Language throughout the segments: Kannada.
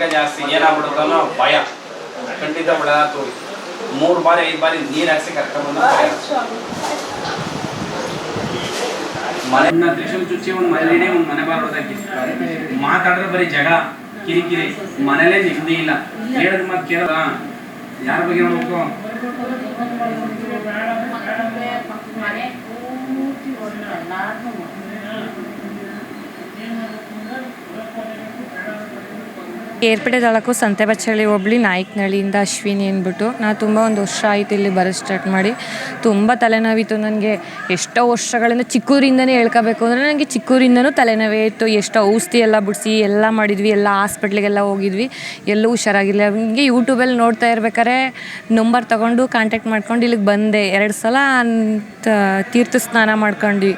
ಏನಾಗ್ಬಿಡುತ್ತೋ ಅನ್ನೋ ಭಯ. ಖಂಡಿತ ಬಿಡದ ತೋರಿ. ಮೂರು ಬಾರಿ ಐದು ಬಾರಿ ನೀರು ಹಾಕ್ಸಿ ಕರ್ಕೊಂಡ್ಬಂದು ಮನೆ ತ್ರಿಶೂಲ್ ಚುಚ್ಚಿ ಒಂದು ಮನೇಲಿ ಒಂದು ಮನೆ ಬಾರೋದಕ್ಕೆ ಮಾತಾಡಿದ್ರೆ ಬರೀ ಜಗಳ ಕಿರಿಕಿರಿ ಮನೇಲೇ ನಿಗದಿ ಇಲ್ಲ. ಹೇಳಿದ ಮಾತು ಕೇಳದ ಯಾರ ಬಗ್ಗೆ ನೋಡ್ಬೇಕು ಮನೆ ಪೂರ್ತಿ ಒಂದು ಎಲ್ಲಾರ್ನೂ ಏರ್ಪೇಟೆ ತಾಲೂಕು ಒಬ್ಳಿ ಹೋಬ್ಳಿ ನಾಯಕನಹಳ್ಳಿಯಿಂದ ಅಶ್ವಿನಿ ಅಂದ್ಬಿಟ್ಟು ನಾನು ತುಂಬ ಒಂದು ವರ್ಷ ಆಯಿತು ಇಲ್ಲಿ ಬರೋ ಸ್ಟಾರ್ಟ್ ಮಾಡಿ. ತುಂಬ ತಲೆನೋವಿತ್ತು ನನಗೆ. ಎಷ್ಟೋ ವರ್ಷಗಳಿಂದ ಚಿಕ್ಕೂರಿಂದನೇ ಹೇಳ್ಕೋಬೇಕು ಅಂದರೆ ನನಗೆ ಚಿಕ್ಕೂರಿಂದನೂ ತಲೆನೋವೇ ಇತ್ತು. ಎಷ್ಟೋ ಔಷಧಿ ಎಲ್ಲ ಬಿಡಿಸಿ ಎಲ್ಲ ಮಾಡಿದ್ವಿ, ಎಲ್ಲ ಹಾಸ್ಪಿಟ್ಲಿಗೆಲ್ಲ ಹೋಗಿದ್ವಿ. ಎಲ್ಲೂ ಹುಷಾರಾಗಿಲ್ಲ ಹಿಂಗೆ ಯೂಟ್ಯೂಬಲ್ಲಿ ನೋಡ್ತಾ ಇರ್ಬೇಕಾದ್ರೆ ನಂಬರ್ ತೊಗೊಂಡು ಕಾಂಟ್ಯಾಕ್ಟ್ ಮಾಡ್ಕೊಂಡು ಇಲ್ಲಿಗೆ ಬಂದೆ. ಎರಡು ಸಲ ತೀರ್ಥ ಸ್ನಾನ ಮಾಡ್ಕೊಂಡ್ವಿ.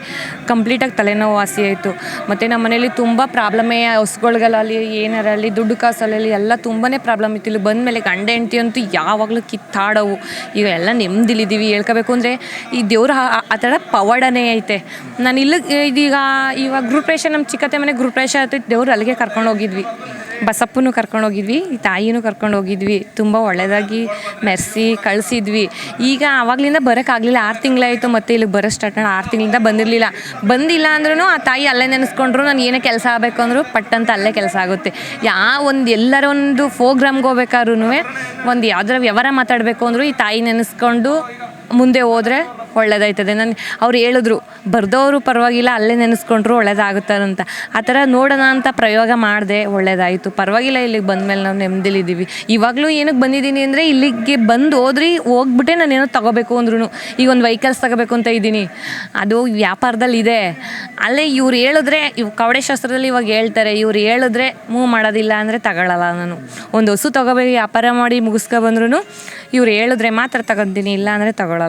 ಕಂಪ್ಲೀಟಾಗಿ ತಲೆನೋವು ವಾಸಿ ಆಯಿತು. ಮತ್ತು ನಮ್ಮ ಮನೇಲಿ ತುಂಬ ಪ್ರಾಬ್ಲಮೇ ಹಸುಗಳಿಗಲ್ಲಿ ಏನಾರಲ್ಲಿ ದುಡ್ಡು ಕಾಸಲ್ಲಿ ಎಲ್ಲ ತುಂಬಾ ಪ್ರಾಬ್ಲಮ್ ಇತ್ತು. ಇಲ್ಲಿ ಬಂದಮೇಲೆ ಗಂಡ ಹೆಂಡತಿ ಅಂತೂ ಯಾವಾಗಲೂ ಕಿತ್ತಾಡವು. ಈಗ ಎಲ್ಲ ನೆಮ್ಮದಿಲಿದ್ದೀವಿ ಹೇಳ್ಕೋಬೇಕು ಅಂದರೆ ಈ ದೇವ್ರ ಆ- ಥರ ಪವಾಡನೇ ಐತೆ. ನಾನು ಇಲ್ಲಿ ಇದೀಗ ಇವಾಗ ಗೃಹಪ್ರವೇಶ ನಮ್ಮ ಚಿಕ್ಕತ್ತೆ ಮನೆ ಗೃಹಪ್ರವೇಶ ಆಯ್ತು ದೇವ್ರು ಅಲ್ಲಿಗೆ ಕರ್ಕೊಂಡು ಹೋಗಿದ್ವಿ ಬಸಪ್ಪನು ಕರ್ಕೊಂಡು ಹೋಗಿದ್ವಿ, ತಾಯಿನೂ ಕರ್ಕೊಂಡು ಹೋಗಿದ್ವಿ, ತುಂಬ ಒಳ್ಳೆಯದಾಗಿ ಮೆರೆಸಿ ಕಳಿಸಿದ್ವಿ. ಈಗ ಆವಾಗಲಿಂದ ಬರೋಕ್ಕಾಗಲಿಲ್ಲ ಆರು ತಿಂಗಳಾಯಿತು ಮತ್ತೆ ಇಲ್ಲಿಗೆ ಬರೋ ಸ್ಟಾರ್ಟ್ ಮಾಡಿ, ಆರು ತಿಂಗಳಿಂದ ಬಂದಿರಲಿಲ್ಲ. ಬಂದಿಲ್ಲ ಅಂದ್ರೂ ಆ ತಾಯಿ ಅಲ್ಲೇ ನೆನೆಸ್ಕೊಂಡ್ರು, ನಾನು ಏನೇ ಕೆಲಸ ಆಗಬೇಕು ಅಂದರೂ ಪಟ್ಟಂತ ಅಲ್ಲೇ ಕೆಲಸ ಆಗುತ್ತೆ. ಯಾವ ಒಂದು ಎಲ್ಲರ ಒಂದು ಪ್ರೋಗ್ರಾಮ್ಗೆ ಹೋಗ್ಬೇಕಾದ್ರೂ ಒಂದು ಯಾವ್ದಾರ ವ್ಯವಹಾರ ಮಾತಾಡಬೇಕು ಅಂದರೂ ಈ ತಾಯಿ ನೆನೆಸ್ಕೊಂಡು ಮುಂದೆ ಹೋದರೆ ಒಳ್ಳೇದಾಯ್ತದೆ. ನಾನು ಅವ್ರು ಹೇಳಿದ್ರು, ಬರ್ದವರು ಪರವಾಗಿಲ್ಲ, ಅಲ್ಲೇ ನೆನೆಸ್ಕೊಂಡ್ರು ಒಳ್ಳೇದಾಗುತ್ತದಂತ ಆ ಥರ ನೋಡೋಣ ಅಂತ ಪ್ರಯೋಗ ಮಾಡಿದೆ ಒಳ್ಳೇದಾಯಿತು. ಪರವಾಗಿಲ್ಲ, ಇಲ್ಲಿಗೆ ಬಂದಮೇಲೆ ನಾವು ನೆಮ್ಮದಿಲಿದ್ದೀವಿ ಇವಾಗಲೂ ಏನಕ್ಕೆ ಬಂದಿದ್ದೀನಿ ಅಂದರೆ ಇಲ್ಲಿಗೆ ಬಂದು ಹೋದ್ರಿ, ಹೋಗ್ಬಿಟ್ಟೆ ನಾನು ಏನೋ ತೊಗೋಬೇಕು ಅಂದ್ರೂ ಈಗ ಒಂದು ವೆಹಿಕಲ್ಸ್ ತಗೋಬೇಕು ಅಂತ ಇದ್ದೀನಿ. ಅದು ವ್ಯಾಪಾರದಲ್ಲಿ ಇದೆ. ಅಲ್ಲೇ ಇವ್ರು ಹೇಳಿದ್ರೆ, ಇವ್ ಕವಡೆ ಶಾಸ್ತ್ರದಲ್ಲಿ ಇವಾಗ ಹೇಳ್ತಾರೆ, ಇವ್ರು ಹೇಳಿದ್ರೆ ಮೂವ್ ಮಾಡೋದಿಲ್ಲ ಅಂದರೆ ತಗೊಳ್ಳಲ್ಲ ನಾನು. ಒಂದು ಹಸು ತಗೋಬೇಕು, ವ್ಯಾಪಾರ ಮಾಡಿ ಮುಗಿಸ್ಕೊ ಬಂದ್ರೂ ಇವ್ರು ಹೇಳಿದ್ರೆ ಮಾತ್ರ ತಗೊತೀನಿ, ಇಲ್ಲ ಅಂದರೆ ತಗೊಳ್ಳಲ್ಲ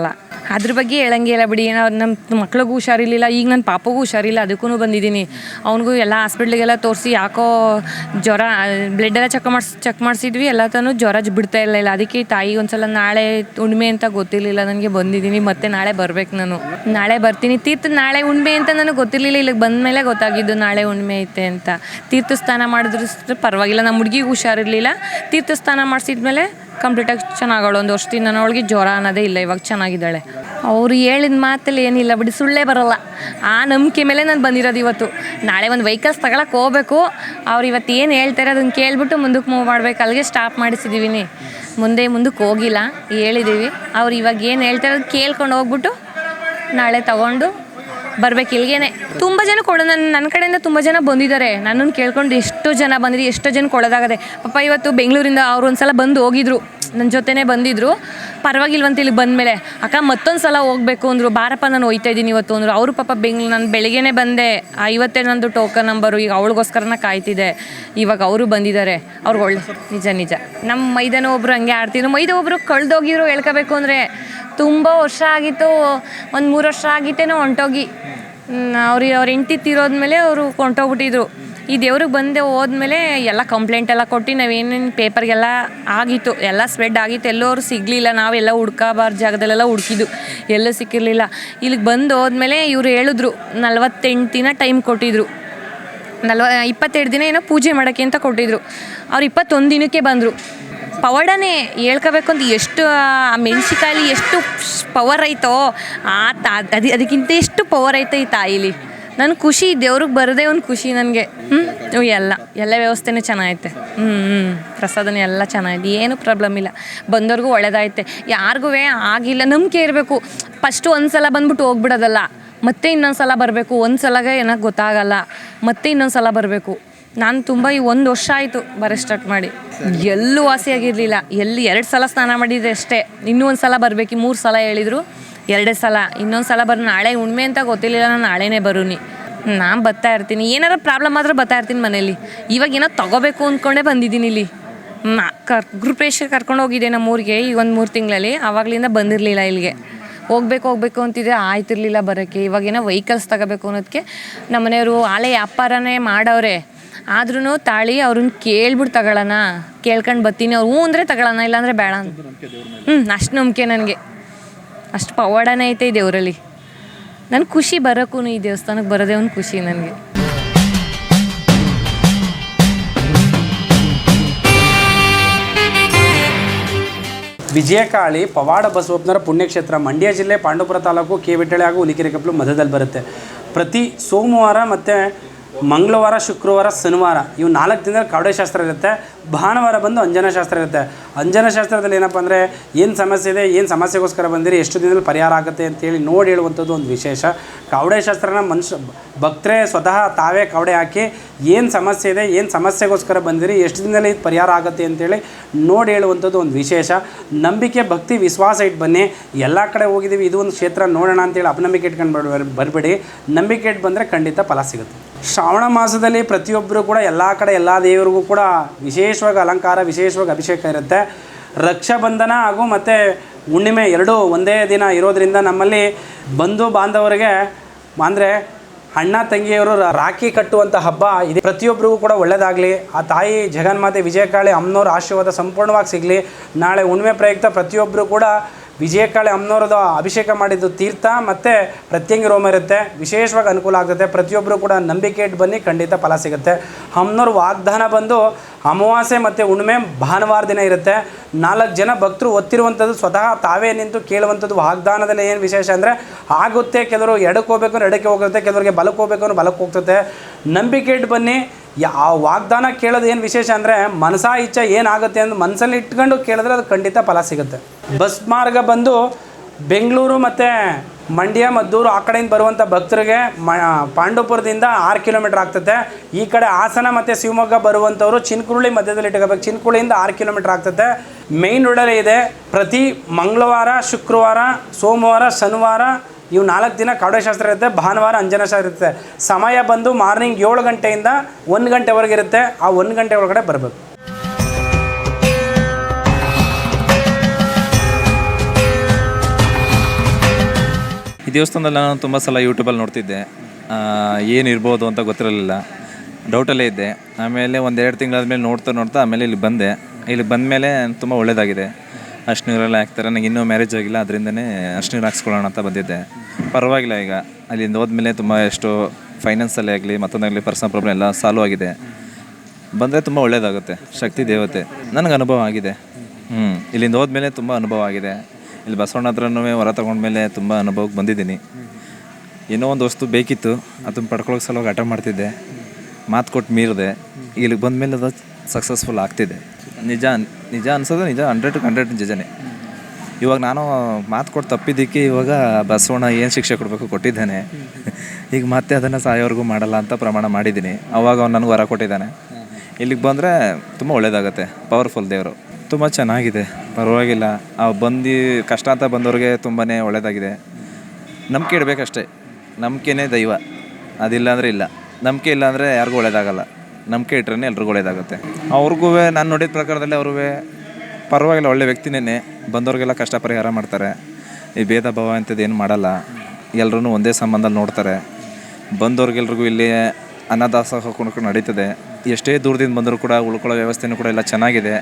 ಅದ್ರ ಬಗ್ಗೆ ಹೇಳಂಗೆ ಇಲ್ಲ ಬಿಡಿ. ಏನೋ ನಮ್ಮ ಮಕ್ಳಿಗೂ ಹುಷಾರಿರಲಿಲ್ಲ, ಈಗ ನನ್ನ ಪಾಪಗೂ ಹುಷಾರಿಲ್ಲ ಅದಕ್ಕೂ ಬಂದಿದ್ದೀನಿ. ಅವನಿಗೂ ಎಲ್ಲ ಹಾಸ್ಪಿಟ್ಲಿಗೆಲ್ಲ ತೋರಿಸಿ ಯಾಕೋ ಜ್ವರ, ಬ್ಲಡ್ ಎಲ್ಲ ಚೆಕ್ ಮಾಡಿಸ್, ಚೆಕ್ ಮಾಡಿಸಿದ್ವಿ, ಎಲ್ಲ ತಾನು ಜ್ವರ ಬಿಡ್ತಾ ಇರಲಿಲ್ಲ. ಅದಕ್ಕೆ ತಾಯಿ ತಾಯಿ ಒಂದ್ಸಲ ನಾಳೆ ಉಣ್ಮೆ ಅಂತ ಗೊತ್ತಿರಲಿಲ್ಲ ನನಗೆ, ಬಂದಿದ್ದೀನಿ, ಮತ್ತೆ ನಾಳೆ ಬರ್ಬೇಕು ನಾನು. ನಾಳೆ ಬರ್ತೀನಿ. ತೀರ್ಥ ನಾಳೆ ಉಣ್ಮೆ ಅಂತ ನನಗೆ ಗೊತ್ತಿರಲಿಲ್ಲ, ಇಲ್ಲಿಗೆ ಬಂದ ಮೇಲೆ ಗೊತ್ತಾಗಿದ್ದು ನಾಳೆ ಉಣ್ಮೆ ಐತೆ ಅಂತ. ತೀರ್ಥ ಸ್ನಾನ ಮಾಡಿದ್ರು ಪರವಾಗಿಲ್ಲ ನಮ್ಮ ಹುಡುಗಿಗೆ ಹುಷಾರಿರಲಿಲ್ಲ. ತೀರ್ಥ ಸ್ನಾನ ಮಾಡಿಸಿದ್ಮೇಲೆ ಕಂಪ್ಲೀಟಾಗಿ ಚೆನ್ನಾಗಳು. ಒಂದು ವರ್ಷದಿಂದ ಅವಳಿಗೆ ಜ್ವರ ಅನ್ನೋದೇ ಇಲ್ಲ, ಇವಾಗ ಚೆನ್ನಾಗಿದ್ದಾಳೆ. ಅವ್ರು ಹೇಳಿದ ಮಾತಲ್ಲಿ ಏನಿಲ್ಲ, ಬಿಡಿ ಸುಳ್ಳೇ ಬರೋಲ್ಲ. ಆ ನಂಬಿಕೆ ಮೇಲೆ ನಾನು ಬಂದಿರೋದು ಇವತ್ತು. ನಾಳೆ ಒಂದು ವೆಹಿಕಲ್ಸ್ ತಗೊಳಕ್ಕೆ ಹೋಗ್ಬೇಕು. ಅವ್ರು ಇವತ್ತು ಏನು ಹೇಳ್ತಾರೆ ಅದನ್ನು ಕೇಳಿಬಿಟ್ಟು ಮುಂದಕ್ಕೆ ಮೂವ್ ಮಾಡಬೇಕು. ಅಲ್ಲಿಗೆ ಸ್ಟಾಪ್ ಮಾಡಿಸಿದ್ದೀವಿ ಮುಂದೆ ಮುಂದಕ್ಕೆ ಹೋಗಿಲ್ಲ ಹೇಳಿದ್ದೀವಿ ಅವ್ರು ಇವಾಗ ಏನು ಹೇಳ್ತಾರೆ ಅದು ಕೇಳ್ಕೊಂಡು ಹೋಗ್ಬಿಟ್ಟು ನಾಳೆ ತಗೊಂಡು ಬರ್ಬೇಕು, ಇಲ್ಲಿಗೇನೆ. ತುಂಬ ಜನ ಕೊಡೋ ನನ್ನ ನನ್ನ ಕಡೆಯಿಂದ ತುಂಬ ಜನ ಬಂದಿದ್ದಾರೆ. ನನ್ನನ್ನು ಕೇಳ್ಕೊಂಡು ಎಷ್ಟೋ ಜನ ಬಂದ್ರಿ ಎಷ್ಟೋ ಜನ ಕೊಡೋದಾಗದೆ. ಪಾಪ ಇವತ್ತು ಬೆಂಗಳೂರಿಂದ ಅವ್ರು ಒಂದು ಸಲ ಬಂದು ಹೋಗಿದ್ರು. ನನ್ನ ಜೊತೆನೇ ಬಂದಿದ್ರು. ಪರವಾಗಿಲ್ವಂತ ಇಲ್ಲಿ ಬಂದಮೇಲೆ. ಅಕ್ಕ ಮತ್ತೊಂದು ಸಲ ಹೋಗ್ಬೇಕು ಅಂದರು. ಬಾರಪ್ಪ, ನಾನು ಹೋಯ್ತಾ ಇದ್ದೀನಿ ಇವತ್ತು ಅಂದರು. ಅವರು ಪಾಪ ಬೆಂಗ್ಳೂರು, ನಾನು ಬೆಳಿಗ್ಗೆನೇ ಬಂದೆ. ಇವತ್ತೇ ನಂದು ಟೋಕನ್ ನಂಬರು ಈಗ ಅವಳಿಗೋಸ್ಕರನ ಕಾಯ್ತಿದೆ. ಇವಾಗ ಅವರು ಬಂದಿದ್ದಾರೆ. ಅವ್ರಿಗೆ ಒಳ್ಳೆ ನಿಜ ನಿಜ. ನಮ್ಮ ಮೈದಾನ ಒಬ್ಬರು ಹಂಗೆ ಆಡ್ತಿದ್ರು. ಮೈದ ಒಬ್ಬರು ಕಳ್ದೋಗಿದ್ರು ಹೇಳ್ಕೋಬೇಕು ಅಂದರೆ. ತುಂಬ ವರ್ಷ ಆಗಿತ್ತು, ಒಂದು ಮೂರು ವರ್ಷ ಆಗಿತ್ತೇನೋ ಹೊಂಟೋಗಿ. ಅವ್ರಿಗೆ ಅವ್ರ ಹೆಂಡ್ತಿ ತೀರೋದ್ಮೇಲೆ ಅವರು ಹೊಂಟೋಗ್ಬಿಟ್ಟಿದ್ರು. ಈ ದೇವ್ರಿಗೆ ಬಂದೆ ಹೋದ್ಮೇಲೆ ಎಲ್ಲ ಕಂಪ್ಲೇಂಟ್ ಎಲ್ಲ ಕೊಟ್ಟು ನಾವೇನೇನು ಪೇಪರ್ಗೆಲ್ಲ ಆಗಿತ್ತು, ಎಲ್ಲ ಸ್ಪ್ರೆಡ್ ಆಗಿತ್ತು. ಎಲ್ಲೋರು ಸಿಗಲಿಲ್ಲ ನಾವೆಲ್ಲ ಹುಡ್ಕಬಾರ್ದು ಜಾಗದಲ್ಲೆಲ್ಲ ಹುಡ್ಕಿದ್ದು ಎಲ್ಲೂ ಸಿಕ್ಕಿರಲಿಲ್ಲ. ಇಲ್ಲಿಗೆ ಬಂದು ಹೋದ್ಮೇಲೆ ಇವರು ಹೇಳಿದ್ರು, ನಲ್ವತ್ತೆಂಟು ದಿನ ಟೈಮ್ ಕೊಟ್ಟಿದ್ರು. ನಲ್ವ, ಇಪ್ಪತ್ತೆರಡು ದಿನ ಏನೋ ಪೂಜೆ ಮಾಡೋಕ್ಕೆ ಅಂತ ಕೊಟ್ಟಿದ್ರು. ಅವ್ರು ಇಪ್ಪತ್ತೊಂದು ದಿನಕ್ಕೆ ಬಂದರು. ಪವಾಡನೇ ಹೇಳ್ಕೋಬೇಕು ಅಂತ ಎಷ್ಟು, ಆ ಮೆಣಸಿಕಾಯಲ್ಲಿ ಎಷ್ಟು ಪವರ್ ಐತೋ, ಆ ತಾ, ಅದು, ಅದಕ್ಕಿಂತ ಎಷ್ಟು ಪವರ್ ಐತೆ ಈ ತಾಯಿಲಿ. ನನ್ನ ಖುಷಿ, ದೇವ್ರಿಗೆ ಬರದೇ ಒಂದು ಖುಷಿ ನನಗೆ. ಹ್ಞೂ ಎಲ್ಲ. ಎಲ್ಲ ವ್ಯವಸ್ಥೆನೂ ಚೆನ್ನಾಗೈತೆ. ಹ್ಞೂ ಹ್ಞೂ ಪ್ರಸಾದನೂ ಎಲ್ಲ ಚೆನ್ನಾಗಿದೆ. ಏನು ಪ್ರಾಬ್ಲಮ್ ಇಲ್ಲ. ಬಂದವ್ರಿಗೂ ಒಳ್ಳೇದಾಯ್ತೆ. ಯಾರಿಗೂ ಆಗಿಲ್ಲ. ನಂಬಿಕೆ ಇರಬೇಕು. ಫಸ್ಟು ಒಂದು ಸಲ ಬಂದ್ಬಿಟ್ಟು ಹೋಗ್ಬಿಡೋದಲ್ಲ. ಮತ್ತೆ ಇನ್ನೊಂದು ಸಲ ಬರಬೇಕು. ಒಂದು ಸಲಗೆ ಏನೋ ಗೊತ್ತಾಗಲ್ಲ. ಮತ್ತೆ ಇನ್ನೊಂದು ಸಲ ಬರಬೇಕು. ನಾನು ತುಂಬ ಈ ಒಂದು ವರ್ಷ ಆಯಿತು ಬರೋ ಸ್ಟಾರ್ಟ್ ಮಾಡಿ. ಎಲ್ಲೂ ವಾಸಿಯಾಗಿರಲಿಲ್ಲ. ಎಲ್ಲಿ ಎರಡು ಸಲ ಸ್ನಾನ ಮಾಡಿದ್ರೆ ಅಷ್ಟೇ. ಇನ್ನೂ ಒಂದು ಸಲ ಬರಬೇಕು. ಮೂರು ಸಲ ಹೇಳಿದರು. ಎರಡೇ ಸಲ. ಇನ್ನೊಂದು ಸಲ ಬರೋ ನಾಳೆ ಉಣ್ಮೆ ಅಂತ ಗೊತ್ತಿರಲಿಲ್ಲ. ನಾನು ನಾಳೆನೇ ಬರೋನಿ. ನಾನು ಬರ್ತಾ ಇರ್ತೀನಿ. ಏನಾರ ಪ್ರಾಬ್ಲಮ್ ಆದರೂ ಬರ್ತಾ ಇರ್ತೀನಿ ಮನೇಲಿ. ಇವಾಗ ಏನೋ ತಗೋಬೇಕು ಅಂದ್ಕೊಂಡೇ ಬಂದಿದ್ದೀನಿ ಇಲ್ಲಿ. ಕರ್ ಗೃಪೇಶ್ವರ್ ಕರ್ಕೊಂಡು ಹೋಗಿದ್ದೆ ನಮ್ಮ ಊರಿಗೆ ಈ ಒಂದು ಮೂರು ತಿಂಗಳಲ್ಲಿ. ಆವಾಗಲಿಂದ ಬಂದಿರಲಿಲ್ಲ ಇಲ್ಲಿಗೆ. ಹೋಗ್ಬೇಕು ಹೋಗ್ಬೇಕು ಅಂತಿದ್ರೆ ಆಯ್ತಿರ್ಲಿಲ್ಲ ಬರೋಕ್ಕೆ. ಇವಾಗೇನೋ ವೆಹಿಕಲ್ಸ್ ತಗೋಬೇಕು ಅನ್ನೋದಕ್ಕೆ ನಮ್ಮನೆಯವರು ಆಲೆ ವ್ಯಾಪಾರನೇ ಮಾಡವ್ರೆ. ಆದ್ರೂ ತಾಳಿ ಅವ್ರನ್ನ ಕೇಳ್ಬಿಟ್ಟು ತಗೊಳ್ಳೋಣ. ಕೇಳ್ಕೊಂಡು ಬರ್ತೀನಿ. ಅವ್ರು ಹ್ಞೂ ಅಂದರೆ ತಗೊಳ್ಳೋಣ, ಇಲ್ಲಾಂದರೆ ಬೇಡ ಹ್ಞೂ ಅಷ್ಟು ನಂಬಿಕೆ ನನಗೆ. ಅಷ್ಟು ಪವಾಡನೇ ಐತೆ ದೇವರಲ್ಲಿ. ನನ್ನ ಖುಷಿ ಬರೋಕ್ಕೂ ಈ ದೇವಸ್ಥಾನಕ್ಕೆ ಬರೋದೇ ಒಂದು ಖುಷಿ ನನಗೆ. ವಿಜಯಕಾಳಿ, ಪವಾಡ ಬಸವಪ್ಪನವರ ಪುಣ್ಯಕ್ಷೇತ್ರ, ಮಂಡ್ಯ ಜಿಲ್ಲೆ, ಪಾಂಡವಪುರ ತಾಲೂಕು, ಕೆ. ವಿಠಳೆ ಹಾಗೂ ಹುಲಿಕೆರೆ ಕಪ್ಪಲು ಮಧ್ಯದಲ್ಲಿ ಬರುತ್ತೆ. ಪ್ರತಿ ಸೋಮವಾರ ಮತ್ತು ಮಂಗಳವಾರ, ಶುಕ್ರವಾರ, ಶನಿವಾರ ಇವು ನಾಲ್ಕು ದಿನದಲ್ಲಿ ಕಾವಡೆ ಶಾಸ್ತ್ರ ಇರುತ್ತೆ. ಭಾನುವಾರ ಬಂದು ಅಂಜನ ಶಾಸ್ತ್ರ ಇರುತ್ತೆ. ಅಂಜನ ಶಾಸ್ತ್ರದಲ್ಲಿ ಏನಪ್ಪ ಅಂದರೆ ಏನು ಸಮಸ್ಯೆ ಇದೆ, ಏನು ಸಮಸ್ಯೆಗೋಸ್ಕರ ಬಂದಿರಿ, ಎಷ್ಟು ದಿನದಲ್ಲಿ ಪರಿಹಾರ ಆಗುತ್ತೆ ಅಂತೇಳಿ ನೋಡಿ ಹೇಳುವಂಥದ್ದು ಒಂದು ವಿಶೇಷ. ಕಾವಡೆ ಶಾಸ್ತ್ರನ ಮನುಷ್ಯ, ಭಕ್ತರೇ ಸ್ವತಃ ತಾವೇ ಕಾವಡೆ ಹಾಕಿ ಏನು ಸಮಸ್ಯೆ ಇದೆ, ಏನು ಸಮಸ್ಯೆಗೋಸ್ಕರ ಬಂದಿರಿ, ಎಷ್ಟು ದಿನದಲ್ಲಿ ಇದು ಪರಿಹಾರ ಆಗುತ್ತೆ ಅಂತೇಳಿ ನೋಡಿ ಹೇಳುವಂಥದ್ದು ಒಂದು ವಿಶೇಷ. ನಂಬಿಕೆ, ಭಕ್ತಿ, ವಿಶ್ವಾಸ ಇಟ್ಟು ಬನ್ನಿ. ಎಲ್ಲ ಕಡೆ ಹೋಗಿದ್ದೀವಿ, ಇದು ಒಂದು ಕ್ಷೇತ್ರ ನೋಡೋಣ ಅಂತೇಳಿ ಅಪನಂಬಿಕೆ ಇಟ್ಕೊಂಡು ಬರ್ ಬರಬೇಡಿ. ನಂಬಿಕೆ ಇಟ್ಟು ಬಂದರೆ ಖಂಡಿತ ಫಲ ಸಿಗುತ್ತೆ. ಶ್ರಾವಣ ಮಾಸದಲ್ಲಿ ಪ್ರತಿಯೊಬ್ಬರು ಕೂಡ ಎಲ್ಲ ಕಡೆ ಎಲ್ಲ ದೇವರಿಗೂ ಕೂಡ ವಿಶೇಷವಾಗಿ ಅಲಂಕಾರ, ವಿಶೇಷವಾಗಿ ಅಭಿಷೇಕ ಇರುತ್ತೆ. ರಕ್ಷಾಬಂಧನ ಹಾಗೂ ಮತ್ತು ಹುಣ್ಣಿಮೆ ಎರಡೂ ಒಂದೇ ದಿನ ಇರೋದರಿಂದ ನಮ್ಮಲ್ಲಿ ಬಂಧು ಬಾಂಧವರಿಗೆ ಅಂದರೆ ಅಣ್ಣ ತಂಗಿಯವರು ರಾಖಿ ಕಟ್ಟುವಂಥ ಹಬ್ಬ ಇದೆ. ಪ್ರತಿಯೊಬ್ಬರಿಗೂ ಕೂಡ ಒಳ್ಳೆಯದಾಗಲಿ ಆ ತಾಯಿ ಜಗನ್ಮಾತೆ ವಿಜಯಕಾಳಿ ಅಮ್ಮನವ್ರ ಆಶೀರ್ವಾದ ಸಂಪೂರ್ಣವಾಗಿ ಸಿಗಲಿ. ನಾಳೆ ಹುಣ್ಣಿಮೆ ಪ್ರಯುಕ್ತ ಪ್ರತಿಯೊಬ್ಬರು ಕೂಡ ವಿಜಯಕಾಳಿ ಅಮ್ಮನವ್ರದ್ದು ಅಭಿಷೇಕ ಮಾಡಿದ್ದು ತೀರ್ಥ ಮತ್ತು ಪ್ರತ್ಯಂಗಿ ರೋಮ ಇರುತ್ತೆ. ವಿಶೇಷವಾಗಿ ಅನುಕೂಲ ಆಗುತ್ತೆ. ಪ್ರತಿಯೊಬ್ಬರು ಕೂಡ ನಂಬಿಕೆ ಇಟ್ಟು ಬನ್ನಿ, ಖಂಡಿತ ಫಲ ಸಿಗುತ್ತೆ. ಅಮ್ಮನವ್ರ ವಾಗ್ದಾನ ಬಂದು ಅಮಾವಾಸ್ಯೆ ಮತ್ತು ಹುಣ್ಣಿಮೆ ಭಾನುವಾರ ದಿನ ಇರುತ್ತೆ. ನಾಲ್ಕು ಜನ ಭಕ್ತರು ಒತ್ತಿರುವಂಥದ್ದು ಸ್ವತಃ ತಾವೇ ನಿಂತು ಕೇಳುವಂಥದ್ದು ವಾಗ್ದಾನದಲ್ಲಿ ಏನು ವಿಶೇಷ ಅಂದರೆ ಆಗುತ್ತೆ, ಕೆಲವರು ಎಡಕ್ಕೆ ಹೋಗ್ಬೇಕು ಅಂದ್ರೆ ಎಡಕ್ಕೆ ಹೋಗುತ್ತೆ ಕೆಲವರಿಗೆ ಬಲಕ್ಕೆ ಹೋಗ್ಬೇಕು ಅಂದ್ರೆ ಬಲಕ್ಕೆ ಹೋಗ್ತದೆ. ನಂಬಿಕೆ ಇಟ್ಟು ಬನ್ನಿ. ಯಾ ವಾಗ್ದಾನ ಕೇಳೋದು ಏನು ವಿಶೇಷ ಅಂದರೆ ಮನಸಾ ಇಚ್ಛೆ ಏನಾಗುತ್ತೆ ಅಂತ ಮನಸ್ಸಲ್ಲಿ ಇಟ್ಕೊಂಡು ಕೇಳಿದ್ರೆ ಅದು ಖಂಡಿತ ಫಲ ಸಿಗುತ್ತೆ. ಬಸ್ ಮಾರ್ಗ ಬಂದು ಬೆಂಗಳೂರು ಮತ್ತು ಮಂಡ್ಯ, ಮದ್ದೂರು ಆ ಕಡೆಯಿಂದ ಬರುವಂಥ ಭಕ್ತರಿಗೆ ಮ ಪಾಂಡವಪುರದಿಂದ ಆರು ಕಿಲೋಮೀಟ್ರ್ ಆಗ್ತದೆ ಈ ಕಡೆ ಹಾಸನ ಮತ್ತು ಶಿವಮೊಗ್ಗ ಬರುವಂಥವ್ರು ಚಿನ್ಕುರುಳಿ ಮಧ್ಯದಲ್ಲಿ ಇಟ್ಕೋಬೇಕು. ಚಿನ್ಕುರುಳಿಯಿಂದ ಆರು ಕಿಲೋಮೀಟ್ರ್ ಆಗ್ತದೆ ಮೇಯ್ನ್ ರೋಡಲ್ಲೇ ಇದೆ. ಪ್ರತಿ ಮಂಗಳವಾರ, ಶುಕ್ರವಾರ, ಸೋಮವಾರ, ಶನಿವಾರ ಇವು ನಾಲ್ಕು ದಿನ ಶಾಸ್ತ್ರ ಇರುತ್ತೆ, ಭಾನುವಾರ ಅಂಜನ ಶಾಸ್ತ್ರ ಇರುತ್ತೆ. ಸಮಯ ಬಂದು ಮಾರ್ನಿಂಗ್ ಏಳು ಗಂಟೆಯಿಂದ ಒಂದು ಗಂಟೆವರೆಗೆ ಇರುತ್ತೆ, ಆ ಒಂದು ಗಂಟೆ ಒಳಗಡೆ ಬರಬೇಕು. ಈ ದೇವಸ್ಥಾನದಲ್ಲಿ ನಾನು ತುಂಬ ಸಲ ಯೂಟ್ಯೂಬಲ್ಲಿ ನೋಡ್ತಿದ್ದೆ. ಏನಿರ್ಬೋದು ಅಂತ ಗೊತ್ತಿರಲಿಲ್ಲ. ಡೌಟಲ್ಲೇ ಇದ್ದೆ. ಆಮೇಲೆ ಒಂದೆರಡು ತಿಂಗಳಾದ್ಮೇಲೆ ನೋಡ್ತಾ ನೋಡ್ತಾ ಆಮೇಲೆ ಇಲ್ಲಿ ಬಂದೆ. ಇಲ್ಲಿ ಬಂದ ಮೇಲೆ ತುಂಬ ಒಳ್ಳೆಯದಾಗಿದೆ ಅಷ್ಟು ನೀರೆಲ್ಲ ಹಾಕ್ತಾರೆ. ನನಗೆ ಇನ್ನೂ ಮ್ಯಾರೇಜ್ ಆಗಿಲ್ಲ ಅದರಿಂದನೇ ಅಷ್ಟು ನೀರು ಹಾಕ್ಸ್ಕೊಳ್ಳೋಣ ಅಂತ ಬಂದಿದ್ದೆ. ಪರವಾಗಿಲ್ಲ ಈಗ. ಅಲ್ಲಿಂದ ಹೋದ್ಮೇಲೆ ತುಂಬ ಎಷ್ಟು ಫೈನಾನ್ಸಲ್ಲೇ ಆಗಲಿ ಮತ್ತೊಂದಾಗಲಿ ಪರ್ಸನಲ್ ಪ್ರಾಬ್ಲಮ್ ಎಲ್ಲ ಸಾಲ್ವ್ ಆಗಿದೆ. ಬಂದರೆ ತುಂಬ ಒಳ್ಳೆಯದಾಗುತ್ತೆ ಶಕ್ತಿ, ದೇವತೆ. ನನಗೆ ಅನುಭವ ಆಗಿದೆ. ಹ್ಞೂ ಇಲ್ಲಿಂದ ಹೋದ್ಮೇಲೆ ತುಂಬ ಅನುಭವ ಆಗಿದೆ. ಇಲ್ಲಿ ಬಸವಣ್ಣ ಹತ್ರನೂ ಹೊರ ತಗೊಂಡ್ಮೇಲೆ ತುಂಬ ಅನುಭವಕ್ಕೆ ಬಂದಿದ್ದೀನಿ. ಏನೋ ಒಂದು ವಸ್ತು ಬೇಕಿತ್ತು, ಅದನ್ನು ಪಡ್ಕೊಳ್ಳೋಕೆ ಸಲುವಾಗಿ ಆಟ ಮಾಡ್ತಿದ್ದೆ. ಮಾತು ಕೊಟ್ಟು ಮೀರಿದೆ. ಇಲ್ಲಿಗೆ ಬಂದಮೇಲೆ ಅದು ಸಕ್ಸಸ್ಫುಲ್ ಆಗ್ತಿದೆ. ನಿಜ ನಿಜ ಅನ್ಸೋದು ನಿಜ ಹಂಡ್ರೆಡ್ ಹಂಡ್ರೆಡ್ ನಿಜನೇ. ಇವಾಗ ನಾನು ಮಾತು ಕೊಟ್ಟು ತಪ್ಪಿದ್ದಕ್ಕೆ ಇವಾಗ ಬಸವಣ್ಣ ಏನು ಶಿಕ್ಷೆ ಕೊಡಬೇಕು ಕೊಟ್ಟಿದ್ದಾನೆ. ಈಗ ಮತ್ತೆ ಅದನ್ನು ಸಾಯೋವರೆಗೂ ಮಾಡಲ್ಲ ಅಂತ ಪ್ರಮಾಣ ಮಾಡಿದ್ದೀನಿ. ಅವಾಗ ಅವ್ನು ನನಗೆ ವರ ಕೊಟ್ಟಿದ್ದಾನೆ. ಇಲ್ಲಿಗೆ ಬಂದರೆ ತುಂಬ ಒಳ್ಳೇದಾಗುತ್ತೆ ಪವರ್ಫುಲ್ ದೇವರು. ತುಂಬ ಚೆನ್ನಾಗಿದೆ ಪರವಾಗಿಲ್ಲ. ಆ ಬಂದು ಕಷ್ಟ ಅಂತ ಬಂದವ್ರಿಗೆ ತುಂಬಾ ಒಳ್ಳೆಯದಾಗಿದೆ ನಂಬಿಕೆ ಇಡಬೇಕಷ್ಟೇ. ನಂಬಿಕೆನೇ ದೈವ. ಅದಿಲ್ಲ ಅಂದರೆ ಇಲ್ಲ. ನಂಬಿಕೆ ಇಲ್ಲ ಅಂದರೆ ಯಾರಿಗೂ ಒಳ್ಳೇದಾಗಲ್ಲ. ನಂಬಿಕೆ ಇಟ್ರೇ ಎಲ್ರಿಗೂ ಒಳ್ಳೇದಾಗುತ್ತೆ. ಅವ್ರಿಗೂ ನಾನು ನೋಡಿದ ಪ್ರಕಾರದಲ್ಲಿ ಅವ್ರೂ ಪರವಾಗಿಲ್ಲ, ಒಳ್ಳೆ ವ್ಯಕ್ತಿನೇ ಬಂದವ್ರಿಗೆಲ್ಲ ಕಷ್ಟ ಪರಿಹಾರ ಮಾಡ್ತಾರೆ. ಈ ಭೇದ ಭಾವ ಅಂಥದ್ದು ಏನು ಮಾಡಲ್ಲ. ಎಲ್ಲರೂ ಒಂದೇ ಸಂಬಂಧದಲ್ಲಿ ನೋಡ್ತಾರೆ. ಬಂದವ್ರಿಗೆಲ್ರಿಗೂ ಇಲ್ಲಿ ಅನ್ನದಾಸೋಹ ಕೂಡ ನಡೀತದೆ. ಎಷ್ಟೇ ದೂರದಿಂದ ಬಂದರೂ ಕೂಡ ಉಳ್ಕೊಳ್ಳೋ ವ್ಯವಸ್ಥೆನೂ ಕೂಡ ಎಲ್ಲ ಚೆನ್ನಾಗಿದೆ.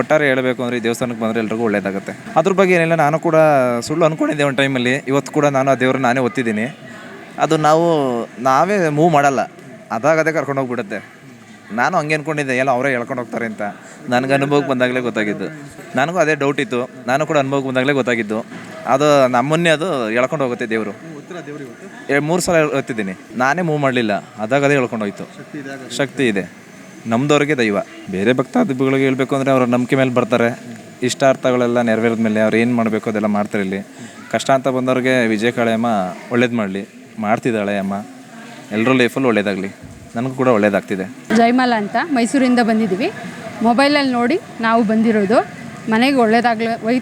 ಒಟ್ಟಾರೆ ಹೇಳಬೇಕು ಅಂದರೆ ಈ ದೇವಸ್ಥಾನಕ್ಕೆ ಬಂದರೆ ಎಲ್ರಿಗೂ ಒಳ್ಳೇದಾಗುತ್ತೆ. ಅದ್ರ ಬಗ್ಗೆ ಏನಿಲ್ಲ, ನಾನು ಕೂಡ ಸುಳ್ಳು ಅಂದ್ಕೊಂಡಿದ್ದೆ ಒಂದು ಟೈಮಲ್ಲಿ ಇವತ್ತು ಕೂಡ ನಾನು ಆ ದೇವ್ರನ್ನ ನಾನೇ ಒತ್ತಿದ್ದೀನಿ. ಅದು ನಾವು, ನಾವೇ ಮೂವ್ ಮಾಡಲ್ಲ. ಅದಾಗದೇ ಕರ್ಕೊಂಡು ಹೋಗ್ಬಿಡುತ್ತೆ ನಾನು ಹಂಗೆ ಅಂದ್ಕೊಂಡಿದ್ದೆ ಎಲ್ಲ ಅವರೇ ಹೇಳ್ಕೊಂಡು ಹೋಗ್ತಾರೆ ಅಂತ. ನನಗೆ ಅನುಭವಕ್ಕೆ ಬಂದಾಗಲೇ ಗೊತ್ತಾಗಿದ್ದು. ನನಗೂ ಅದೇ ಡೌಟ್ ಇತ್ತು. ನಾನು ಕೂಡ ಅನುಭವಕ್ಕೆ ಬಂದಾಗಲೇ ಗೊತ್ತಾಗಿದ್ದು. ಅದು ನಮ್ಮನ್ನೇ ಅದು ಎಳ್ಕೊಂಡು ಹೋಗುತ್ತೆ ದೇವರು. ಮೂರು ಸಲ ಹೋಗ್ತಿದ್ದೀನಿ ನಾನೇ ಮೂವ್ ಮಾಡಲಿಲ್ಲ. ಅದಾಗ ಅದೇ ಹೇಳ್ಕೊಂಡು ಹೋಯ್ತು. ಶಕ್ತಿ ಇದೆ ನಮ್ದವ್ರಿಗೆ ದೈವ. ಬೇರೆ ಭಕ್ತಾದಿಗಳಿಗೆ ಹೇಳಬೇಕು ಅಂದರೆ ಅವ್ರ ನಂಬಿಕೆ ಮೇಲೆ ಬರ್ತಾರೆ. ಇಷ್ಟಾರ್ಥಗಳೆಲ್ಲ ನೆರವೇರಿದ ಮೇಲೆ ಅವ್ರು ಏನು ಮಾಡಬೇಕು ಅದೆಲ್ಲ ಮಾಡ್ತಾರೆ ಇಲ್ಲಿ. ಕಷ್ಟ ಅಂತ ಬಂದವ್ರಿಗೆ ವಿಜಯ ಕಾಳೆ ಅಮ್ಮ ಒಳ್ಳೇದು ಮಾಡಲಿ. ಮಾಡ್ತಿದ್ದಾಳೆ ಅಮ್ಮ. ಎಲ್ಲರೂ ಲೈಫಲ್ಲಿ ಒಳ್ಳೇದಾಗಲಿ. ನನಗೂ ಕೂಡ ಒಳ್ಳೇದಾಗ್ತಿದೆ. ಜಯಮಾಲ ಅಂತ ಮೈಸೂರಿಂದ ಬಂದಿದ್ದೀವಿ. ಮೊಬೈಲಲ್ಲಿ ನೋಡಿ ನಾವು ಬಂದಿರೋದು. ಮನೆಗೆ ಒಳ್ಳೇದಾಗಲಿ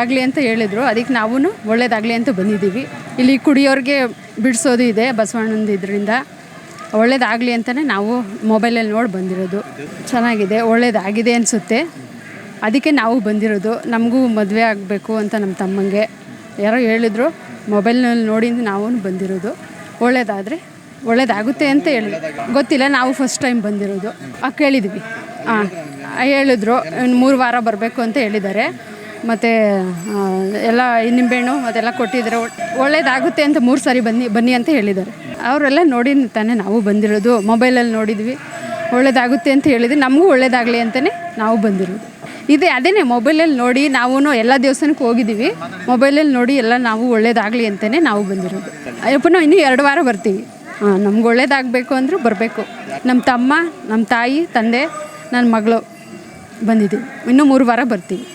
ಆಗಲಿ ಅಂತ ಹೇಳಿದರು. ಅದಕ್ಕೆ ನಾವೂ ಒಳ್ಳೇದಾಗಲಿ ಅಂತ ಬಂದಿದ್ದೀವಿ. ಇಲ್ಲಿ ಕುಡಿಯೋರಿಗೆ ಬಿಡಿಸೋದು ಇದೆ ಬಸವಣ್ಣಂದು ಇದರಿಂದ. ಒಳ್ಳೇದಾಗಲಿ ಅಂತಲೇ ನಾವು ಮೊಬೈಲಲ್ಲಿ ನೋಡಿ ಬಂದಿರೋದು. ಚೆನ್ನಾಗಿದೆ, ಒಳ್ಳೇದಾಗಿದೆ ಅನಿಸುತ್ತೆ. ಅದಕ್ಕೆ ನಾವು ಬಂದಿರೋದು. ನಮಗೂ ಮದುವೆ ಆಗಬೇಕು ಅಂತ ನಮ್ಮ ತಮ್ಮಂಗೆ. ಯಾರೋ ಹೇಳಿದ್ರು, ಮೊಬೈಲ್ನಲ್ಲಿ ನೋಡಿ ನಾವು ಬಂದಿರೋದು. ಒಳ್ಳೇದಾದರೆ ಒಳ್ಳೇದಾಗುತ್ತೆ ಅಂತ ಹೇಳಿ. ಗೊತ್ತಿಲ್ಲ, ನಾವು ಫಸ್ಟ್ ಟೈಮ್ ಬಂದಿರೋದು. ಆ, ಕೇಳಿದ್ವಿ. ಹಾಂ ಹೇಳಿದ್ರು, ಇನ್ನು ಮೂರು ವಾರ ಬರಬೇಕು ಅಂತ ಹೇಳಿದ್ದಾರೆ. ಮತ್ತು ಎಲ್ಲ ನಿಂಬೆಹಣ್ಣು ಅದೆಲ್ಲ ಕೊಟ್ಟಿದ್ದಾರೆ ಒಳ್ಳೇದಾಗುತ್ತೆ ಅಂತ ಮೂರು ಸಾರಿ ಬನ್ನಿ ಬನ್ನಿ ಅಂತ ಹೇಳಿದ್ದಾರೆ. ಅವರೆಲ್ಲ ನೋಡಿ ತಾನೇ ನಾವು ಬಂದಿರೋದು. ಮೊಬೈಲಲ್ಲಿ ನೋಡಿದ್ವಿ. ಒಳ್ಳೇದಾಗುತ್ತೆ ಅಂತ ಹೇಳಿದ್ವಿ. ನಮಗೂ ಒಳ್ಳೇದಾಗಲಿ ಅಂತಲೇ ನಾವು ಬಂದಿರೋದು. ಇದೆ, ಅದೇನೆ ಮೊಬೈಲಲ್ಲಿ ನೋಡಿ ನಾವು ಎಲ್ಲ ದೇವಸ್ಥಾನಕ್ಕೆ ಹೋಗಿದ್ದೀವಿ. ಮೊಬೈಲಲ್ಲಿ ನೋಡಿ ಎಲ್ಲ ನಾವು ಒಳ್ಳೇದಾಗಲಿ ಅಂತಲೇ ನಾವು ಬಂದಿರೋದು. ಅಯ್ಯಪ್ಪ ನಾವು ಇನ್ನೂ ಎರಡು ವಾರ ಬರ್ತೀವಿ. ಹಾಂ, ನಮ್ಗೆ ಒಳ್ಳೇದಾಗಬೇಕು ಅಂದರೂ ಬರಬೇಕು. ನಮ್ಮ ತಮ್ಮ ನಮ್ಮ ತಾಯಿ, ತಂದೆ ನನ್ನ ಮಗಳು ಬಂದಿದ್ದೀವಿ. ಇನ್ನೂ ಮೂರು ವಾರ ಬರ್ತೀವಿ.